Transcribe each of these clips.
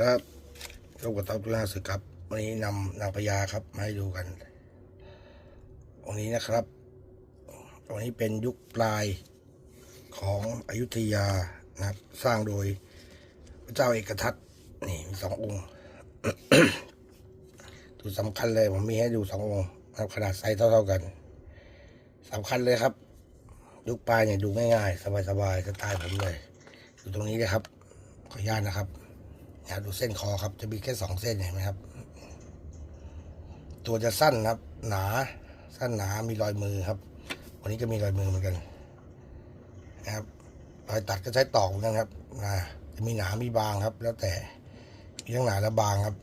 ครับพบกับต๊อกตุลาสึกครับ วันนี้นำนางพญาครับ มาให้ดูกันวันนี้นะครับวันนี้เป็นยุคปลายของอยุธยานะครับ สร้างโดยพระเจ้าเอกทัตนี่มีสององค์จุดสำคัญเลยผมมีให้ดูสององค์นะครับขนาดไซส์เท่า ๆกันสำคัญเลยครับ ยุคปลายเนี่ยดูง่ายๆ สบายๆสไตล์ผมเลย อยู่ตรงนี้นะครับ ขออนุญาตนะครับ อย่าดูเส้นคอครับ จะมีแค่สองเส้นเห็นไหมครับ ตัวจะสั้นครับ หนา สั้นหนา มีรอยมือครับ วันนี้ก็มีรอยมือเหมือนกันนะครับรอยตัดก็ใช้ตอกเหมือนกันครับนะจะมีหนา มีบางครับ แล้วแต่ มีทั้งหนาและบางครับ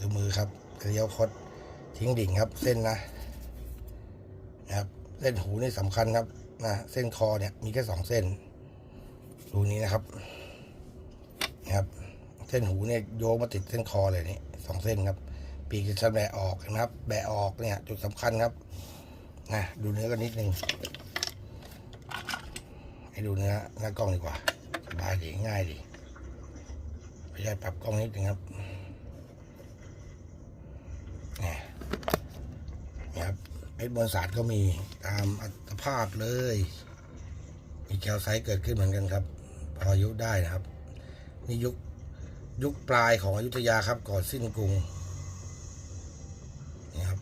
ดูมือครับเลี้ยวคด ทิ้งดิ่งครับ เส้นนะนะครับ เส้นหูนี่สำคัญครับนะเส้นคอเนี่ยมีแค่สองเส้นดูนี้นะครับนะครับ เส้นหูเนี่ยโยงมาติดเส้นคอเลยนี่สองเส้นครับ ปีกจะชแหละออกนะครับ แบะออกเนี่ยจุดสำคัญครับนะดูเนื้อกันนิดนึงให้ดูเนื้อหน้ากล้องดีกว่าสบายดีง่ายดีพยายามปรับกล้องนิดนึงครับเนี่ยนี่ครับเม็ดมวลสารก็มีตามอัตภาพเลย มีแคลไซต์เกิดขึ้นเหมือนกันครับ พออายุได้นะครับนี่ยุค ยุคปลายของอยุธยาครับ ก่อนสิ้นกรุงนี่ครับ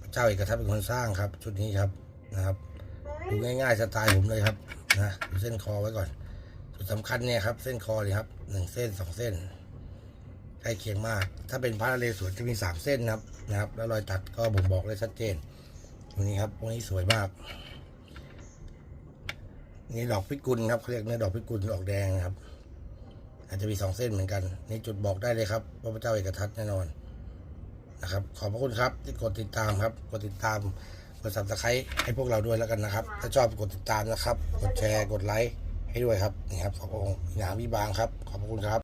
พระเจ้าเอกทัตเป็นคนสร้างครับ ชุดนี้ครับนะครับ ดูง่ายๆสไตล์ผมเลยครับนะดูเส้นคอไว้ก่อนจุดสำคัญเนี่ยครับ เส้นคอเลยครับหนึ่งเส้นสองเส้นใกล้เคียงมาก ถ้าเป็นพระนเรศวรจะมีสามเส้นนะครับนะครับ แล้วรอยตัดก็บ่งบอกได้ชัดเจนตรงนี้ครับตรงนี้สวยมากนี่ดอกพิกุลครับเขาเรียกเนื้อดอกพิกุลดอกแดงครับ อาจจะมีสองเส้นเหมือนกันนี่จุดบอกได้เลยครับว่าพระเจ้าเอกทัตแน่นอนนะครับ ขอบพระคุณครับที่กดติดตามครับ กดติดตามกดสับสไครต์ให้พวกเราด้วยแล้วกันนะครับ ถ้าชอบกดติดตามนะครับ กดแชร์กดไลค์ให้ด้วยครับนี่ครับขององค์หนามีบางครับ ขอบพระคุณครับ